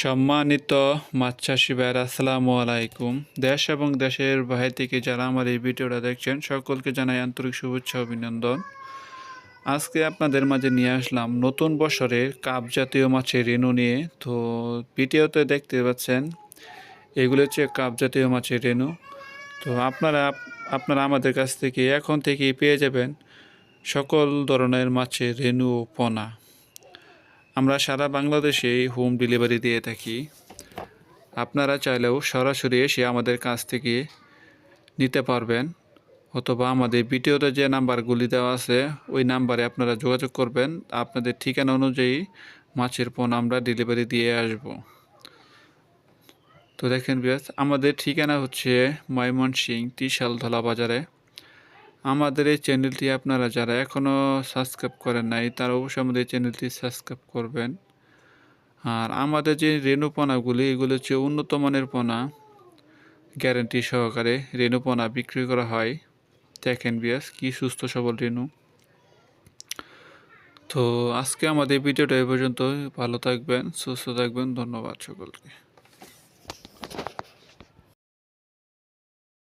সম্মানিত মাছ চাষি ভাইয়ের আসসালামু আলাইকুম। দেশ এবং দেশের বাইরে থেকে যারা আমার এই ভিডিওটা দেখছেন, সকলকে জানাই আন্তরিক শুভেচ্ছা, অভিনন্দন। আজকে আপনাদের মাঝে নিয়ে আসলাম নতুন বছরের কাপ জাতীয় মাছের রেণু নিয়ে। তো ভিডিওতে দেখতে পাচ্ছেন, এগুলো হচ্ছে কাপ জাতীয় মাছের রেণু। তো আপনারা আপনারা আমাদের কাছ থেকে এখন থেকেই পেয়ে যাবেন সকল ধরনের মাছের রেণু ও পোনা। আমরা সারা বাংলাদেশে হোম ডেলিভারি দিয়ে থাকি। আপনারা চাইলেও সরাসরি এসে আমাদের কাছ থেকে নিতে পারবেন, অথবা আমাদের ভিডিওতে যে নাম্বারগুলি দেওয়া আছে, ওই নাম্বারে আপনারা যোগাযোগ করবেন। আপনাদের ঠিকানা অনুযায়ী মাছের পণ আমরা ডেলিভারি দিয়ে আসব। তো দেখেন বিয়াস আমাদের ঠিকানা হচ্ছে ময়মনসিং ত্রিশাল ধলা বাজারে। আমাদের এই চ্যানেলটি আপনারা যারা এখনও সাবস্ক্রাইব করেন নাই, তারা অবশ্যই আমাদের এই চ্যানেলটি সাবস্ক্রাইব করবেন। আর আমাদের যে রেণু পোনাগুলি, এগুলো হচ্ছে উন্নত মানের পোনা। গ্যারেন্টি সহকারে রেণু পোনা বিক্রি করা হয়। দেখেন বিয়াস কি সুস্থ সবল রেণু তো আজকে আমাদের ভিডিওটা এই পর্যন্ত ভালো থাকবেন, সুস্থ থাকবেন, ধন্যবাদ সকলকে।